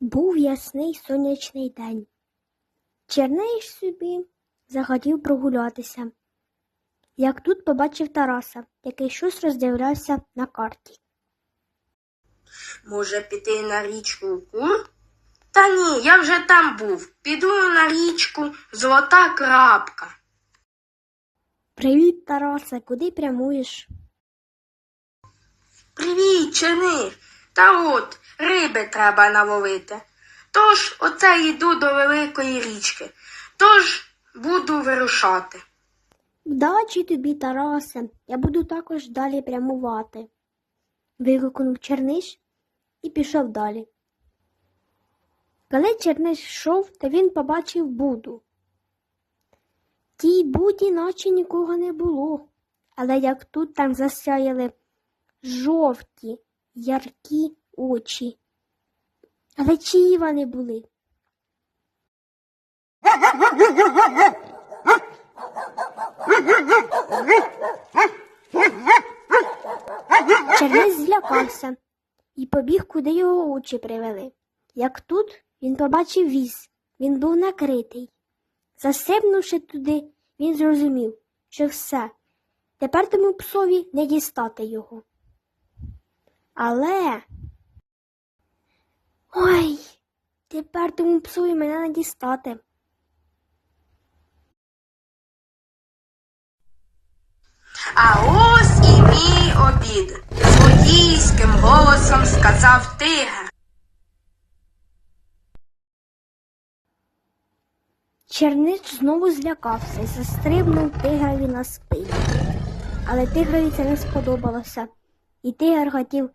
Був ясний сонячний день. Черниш собі захотів прогулятися. Як тут побачив Тараса, який щось роздивлявся на карті. Може піти на річку кур? Та ні, я вже там був. Піду на річку Золота крапка. Привіт, Тарасе, куди прямуєш? Привіт, черниш. Та от, риби треба наловити. Тож оце йду до великої річки. Тож буду вирушати. Вдачі тобі, Тарасе, я буду також далі прямувати. Вигукнув Черниш і пішов далі. Коли Черниш йшов, то він побачив Буду. Тій буді наче нікого не було, але як тут там засяяли жовті, яркі очі. Але чиї вони були? Чернець злякався і побіг, куди його очі привели. Як тут він побачив віз, він був накритий. Засипнувши туди, він зрозумів, що все, тепер тому псові не дістати його. Але. Ой, тепер тому псові мене не дістати. А ось і мій обід. Злодійським голосом сказав тигр. Чернич знову злякався і застрибнув тигрові на спину. Але тигрові це не сподобалося, і тигр хотів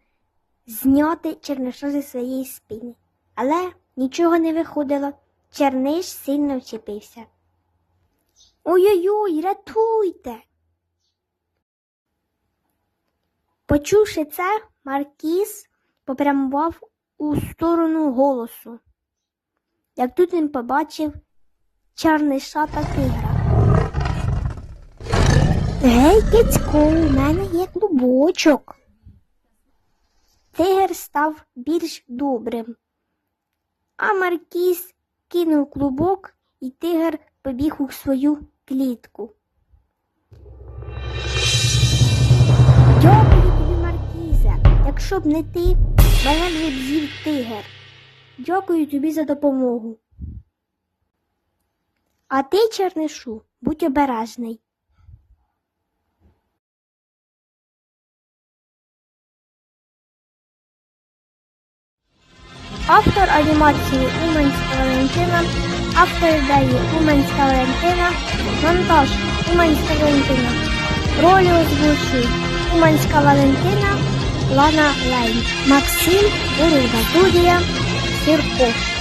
зняти черниша зі своєї спини. Але нічого не виходило. Черниш сильно вчепився. Ой-ой-ой, рятуйте. Почувши це, Маркіз попрямував у сторону голосу. Як тут він побачив чарниша та тигра. Гей, кицько, у мене є клубочок. Тигр став більш добрим. А Маркіз кинув клубок, і тигр побіг у свою клітку. Дякую тобі, Маркізе. Якщо б не ти, мене б з'їв тигр. Дякую тобі за допомогу. А ти, чернишу, будь обережний. Автор анімації Уманська Валентина, автор ідеї Уманська Валентина, монтаж Уманська Валентина. Ролі озвучують Уманська Валентина, Лана Лейн, Максим Уруда, студія Сірко.